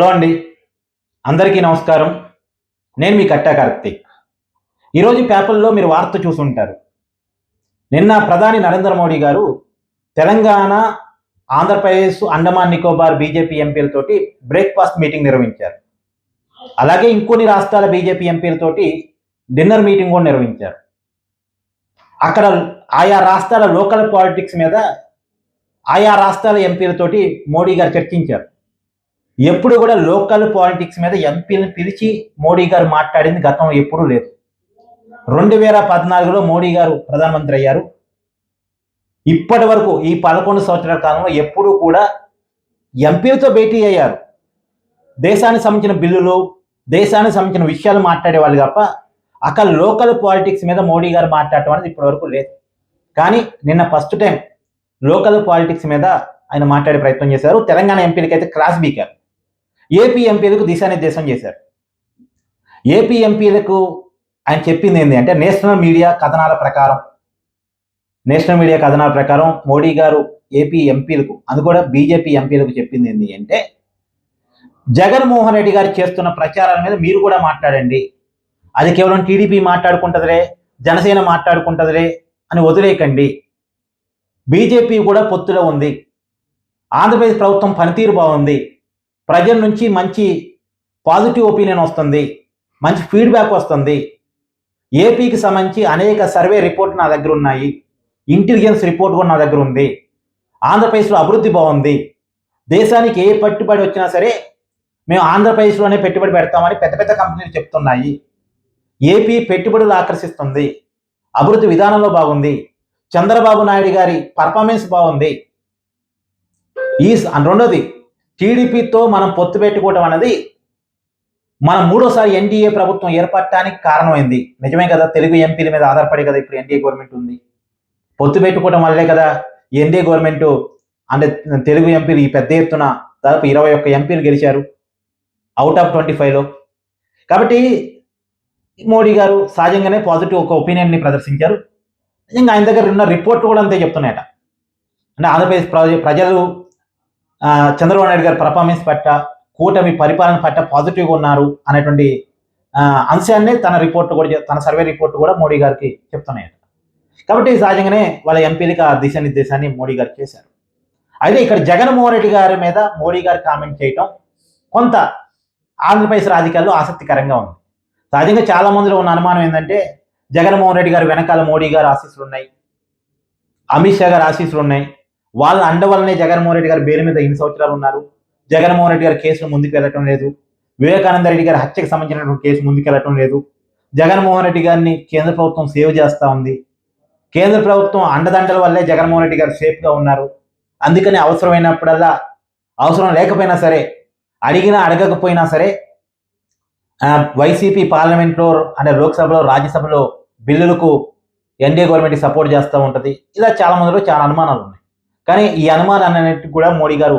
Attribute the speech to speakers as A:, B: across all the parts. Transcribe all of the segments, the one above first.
A: Hello అండి. అందరికీ నమస్కారం. నేను మీ కట్టా కార్తీక్. ఈరోజు పేపర్లో మీరు వార్త చూసుంటారు. నిన్న ప్రధాని నరేంద్ర మోడీ గారు తెలంగాణ ఆంధ్రప్రదేశ్ అండమాన్ నికోబార్ బీజేపీ ఎంపీలతోటి బ్రేక్ఫాస్ట్ మీటింగ్ నిర్వహించారు. అలాగే ఇంకొన్ని రాష్ట్రాల బీజేపీ ఎంపీలతోటి డిన్నర్ మీటింగ్ కూడా నిర్వహించారు. అక్కడ ఆయా రాష్ట్రాల లోకల్ పాలిటిక్స్ మీద ఆయా రాష్ట్రాల ఎంపీలతోటి మోడీ గారు చర్చించారు. ఎప్పుడు కూడా లోకల్ పాలిటిక్స్ మీద ఎంపీలను పిలిచి మోడీ గారు మాట్లాడింది గతం ఎప్పుడూ లేదు. రెండు వేల పద్నాలుగులో మోడీ గారు ప్రధానమంత్రి అయ్యారు. ఇప్పటి వరకు ఈ పదకొండు సంవత్సరాల కాలంలో ఎప్పుడూ కూడా ఎంపీలతో భేటీ అయ్యారు. దేశానికి సంబంధించిన బిల్లులు దేశానికి సంబంధించిన విషయాలు మాట్లాడేవాళ్ళు తప్ప అక్కడ లోకల్ పాలిటిక్స్ మీద మోడీ గారు మాట్లాడటం అనేది ఇప్పటి వరకు లేదు. కానీ నిన్న ఫస్ట్ టైం లోకల్ పాలిటిక్స్ మీద ఆయన మాట్లాడే ప్రయత్నం చేశారు. తెలంగాణ ఎంపీలకైతే క్రాస్ బీకారు. ఏపీ ఎంపీలకు దిశానిర్దేశం చేశారు. ఏపీ ఎంపీలకు ఆయన చెప్పింది ఏంటి అంటే నేషనల్ మీడియా కథనాల ప్రకారం నేషనల్ మీడియా కథనాల ప్రకారం మోడీ గారు ఏపీ ఎంపీలకు అది కూడా బీజేపీ ఎంపీలకు చెప్పింది ఏంటి అంటే జగన్మోహన్ రెడ్డి గారు చేస్తున్న ప్రచారాల మీద మీరు కూడా మాట్లాడండి. అది కేవలం టీడీపీ మాట్లాడుకుంటుందిలే జనసేన మాట్లాడుకుంటుందిలే అని వదిలేయకండి. బీజేపీ కూడా పొత్తులో ఉంది. ఆంధ్రప్రదేశ్ ప్రభుత్వం పనితీరు బాగుంది. ప్రజల నుంచి మంచి పాజిటివ్ ఒపీనియన్ వస్తుంది మంచి ఫీడ్బ్యాక్ వస్తుంది. ఏపీకి సంబంధించి అనేక సర్వే రిపోర్ట్ నా దగ్గర ఉన్నాయి ఇంటెలిజెన్స్ రిపోర్ట్ కూడా నా దగ్గర ఉంది. ఆంధ్రప్రదేశ్లో అభివృద్ధి బాగుంది. దేశానికి ఏ పెట్టుబడి వచ్చినా సరే మేము ఆంధ్రప్రదేశ్లోనే పెట్టుబడి పెడతామని పెద్ద పెద్ద కంపెనీలు చెప్తున్నాయి. ఏపీ పెట్టుబడులు ఆకర్షిస్తుంది. అభివృద్ధి విధానంలో బాగుంది. చంద్రబాబు నాయుడు గారి పర్ఫార్మెన్స్ బాగుంది. ఈ రెండోది టీడీపీతో మనం పొత్తు పెట్టుకోవడం అనేది మన మూడోసారి ఎన్డీఏ ప్రభుత్వం ఏర్పడటానికి కారణమైంది. నిజమే కదా తెలుగు ఎంపీల మీద ఆధారపడి కదా ఇప్పుడు ఎన్డీఏ గవర్నమెంట్ ఉంది. పొత్తు పెట్టుకోవడం వల్లే కదా ఎన్డీఏ గవర్నమెంట్ అంటే తెలుగు ఎంపీలు ఈ పెద్ద ఎత్తున దాదాపు ఇరవై ఒక్క ఎంపీలు గెలిచారు. అవుట్ ఆఫ్ ట్వంటీ ఫైవ్లో కాబట్టి మోడీ గారు సహజంగానే పాజిటివ్ ఒక ఒపీనియన్ని ప్రదర్శించారు. ఇంకా ఆయన దగ్గర ఉన్న రిపోర్ట్ కూడా అంతే చెప్తున్నాయట. అంటే ఆంధ్రప్రదేశ్ ప్రజలు చంద్రబాబు నాయుడు గారి పర్ఫార్మెన్స్ పట్ల కూటమి పరిపాలన పట్ల పాజిటివ్గా ఉన్నారు అనేటువంటి అంశాన్ని తన రిపోర్ట్ కూడా తన సర్వే రిపోర్ట్ కూడా మోడీ గారికి చెప్తున్నాయట. కాబట్టి సహజంగానే వాళ్ళ ఎంపీలకి ఆ దిశానిర్దేశాన్ని మోడీ గారు చేశారు. అయితే ఇక్కడ జగన్మోహన్ రెడ్డి గారి మీద మోడీ గారు కామెంట్ చేయటం కొంత ఆంధ్రప్రదేశ్ రాజకీయాల్లో ఆసక్తికరంగా ఉంది. సహజంగా చాలా మందిలో ఉన్న అనుమానం ఏంటంటే జగన్మోహన్ రెడ్డి గారు వెనకాల మోడీ గారు ఆశీస్సులు ఉన్నాయి. అమిత్ షా గారు ఆశీస్సులు ఉన్నాయి. వాళ్ళ అండ వల్లనే జగన్మోహన్ రెడ్డి గారు పేరు మీద ఇన్ని సంవత్సరాలు ఉన్నారు. జగన్మోహన్ రెడ్డి గారు కేసులు ముందుకు వెళ్ళటం లేదు. వివేకానంద రెడ్డి గారి హత్యకు సంబంధించినటువంటి కేసు ముందుకు వెళ్ళటం లేదు. జగన్మోహన్ రెడ్డి గారిని కేంద్ర ప్రభుత్వం సేవ్ చేస్తూ ఉంది. కేంద్ర ప్రభుత్వం అండదండల వల్లే జగన్మోహన్ రెడ్డి గారు సేఫ్గా ఉన్నారు. అందుకని అవసరమైనప్పుడల్లా అవసరం లేకపోయినా సరే అడిగినా అడగకపోయినా సరే వైసీపీ పార్లమెంట్లో అంటే లోక్సభలో రాజ్యసభలో బిల్లులకు ఎన్డీఏ గవర్నమెంట్ సపోర్ట్ చేస్తూ ఉంటుంది. ఇలా చాలా మందిలో చాలా అనుమానాలు ఉన్నాయి. కానీ ఈ అనుమానాలన్నిటి కూడా మోడీ గారు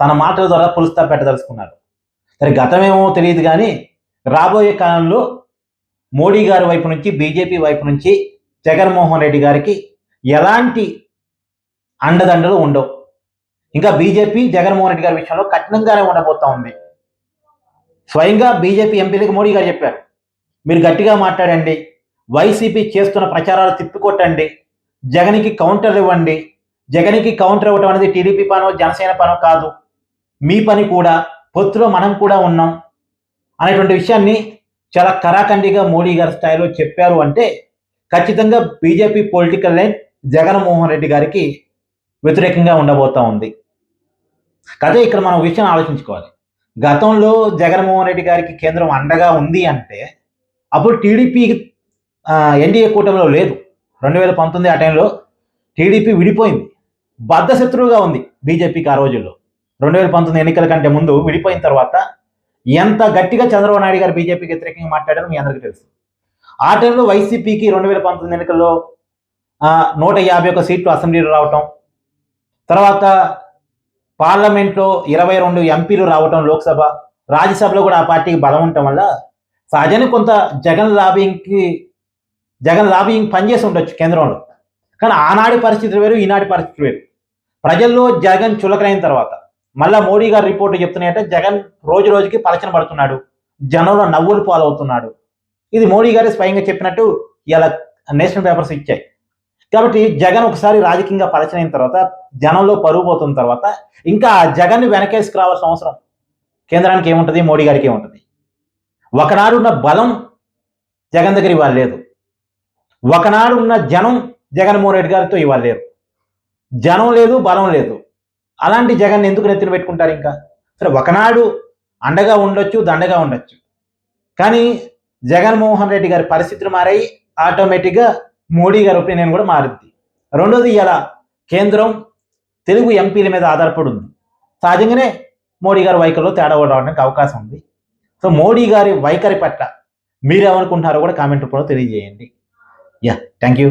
A: తన మాటల ద్వారా పులుస్తా పెట్టదలుచుకున్నారు. సరే గతమేమో తెలియదు కానీ రాబోయే కాలంలో మోడీ గారి వైపు నుంచి బీజేపీ వైపు నుంచి జగన్మోహన్ రెడ్డి గారికి ఎలాంటి అండదండలు ఉండవు. ఇంకా బీజేపీ జగన్మోహన్ రెడ్డి గారి విషయంలో కఠినంగానే ఉండబోతా ఉంది. స్వయంగా బీజేపీ ఎంపీలకు మోడీ గారు చెప్పారు మీరు గట్టిగా మాట్లాడండి వైసీపీ చేస్తున్న ప్రచారాలు తిప్పికొట్టండి జగన్కి కౌంటర్ ఇవ్వండి జగన్కి కౌంటర్ అవ్వటం అనేది టీడీపీ పనో జనసేన పనో కాదు. మీ పని కూడా పొత్తులో మనం కూడా ఉన్నాం అనేటువంటి విషయాన్ని చాలా కరాఖండిగా మోడీ గారి స్థాయిలో చెప్పారు అంటే ఖచ్చితంగా BJP political line Jaganmohan Reddy గారికి వ్యతిరేకంగా ఉండబోతా ఉంది. కదే ఇక్కడ మనం విషయం ఆలోచించుకోవాలి. గతంలో జగన్మోహన్ రెడ్డి గారికి కేంద్రం అండగా ఉంది అంటే అప్పుడు టీడీపీ ఎన్డీఏ కూటమిలో లేదు. రెండు వేల పంతొమ్మిది ఆ టైంలో టీడీపీ విడిపోయింది. బద్ధశత్రువుగా ఉంది బీజేపీకి ఆ రోజుల్లో. రెండు వేల పంతొమ్మిది ఎన్నికల కంటే ముందు విడిపోయిన తర్వాత ఎంత గట్టిగా చంద్రబాబు నాయుడు గారు బీజేపీకి వ్యతిరేకంగా మాట్లాడారో మీ అందరికీ తెలుసు. ఆ టైంలో వైసీపీకి రెండు వేల పంతొమ్మిది ఎన్నికల్లో నూట యాభై ఒక సీట్లు అసెంబ్లీలో రావటం తర్వాత పార్లమెంట్లో ఇరవై రెండు ఎంపీలు రావటం లోక్సభ రాజ్యసభలో కూడా ఆ పార్టీకి బలం ఉండటం వల్ల సహజంగా కొంత జగన్ లాబింగ్కి జగన్ లాబింగ్ పనిచేసి ఉండొచ్చు కేంద్రంలో. కానీ ఆనాడి పరిస్థితి వేరు ఈనాటి పరిస్థితి వేరు. ప్రజల్లో జగన్ చులకనైన తర్వాత మళ్ళా మోడీ గారు రిపోర్ట్ చెప్తున్నాయంటే జగన్ రోజు రోజుకి పలచన పడుతున్నాడు జనంలో నవ్వులు పాలవుతున్నాడు. ఇది మోడీ గారే స్వయంగా చెప్పినట్టు ఇలా నేషనల్ పేపర్స్ ఇచ్చాయి. కాబట్టి జగన్ ఒకసారి రాజకీయంగా పలచనైన తర్వాత జనంలో పరుగు పోతున్న తర్వాత ఇంకా ఆ జగన్ని వెనకేసుకు రావాల్సిన అవసరం. కేంద్రానికి ఏముంటుంది? మోడీ గారికి ఏముంటుంది? ఒకనాడున్న బలం జగన్ దగ్గర ఇవాళ లేదు. ఒకనాడున్న జనం జగన్మోహన్ రెడ్డి గారితో ఇవాళ లేరు జనం లేదు బలం లేదు. అలాంటి జగన్ ఎందుకు నెత్తిన పెట్టుకుంటారు ఇంకా? సరే ఒకనాడు అండగా ఉండొచ్చు దండగా ఉండొచ్చు. కానీ జగన్మోహన్ రెడ్డి గారి పరిస్థితులు మారాయి ఆటోమేటిక్గా మోడీ గారి ఒపీనియన్ కూడా మారుద్ది రెండోది ఇలా కేంద్రం తెలుగు ఎంపీల మీద ఆధారపడి ఉంది సహజంగానే మోడీ గారి వైఖరిలో తేడా రావడానికి అవకాశం ఉంది. సో మోడీ గారి వైఖరి పట్ల మీరేమనుకుంటున్నారో కూడా కామెంట్ రూపంలో తెలియజేయండి. Yeah thank you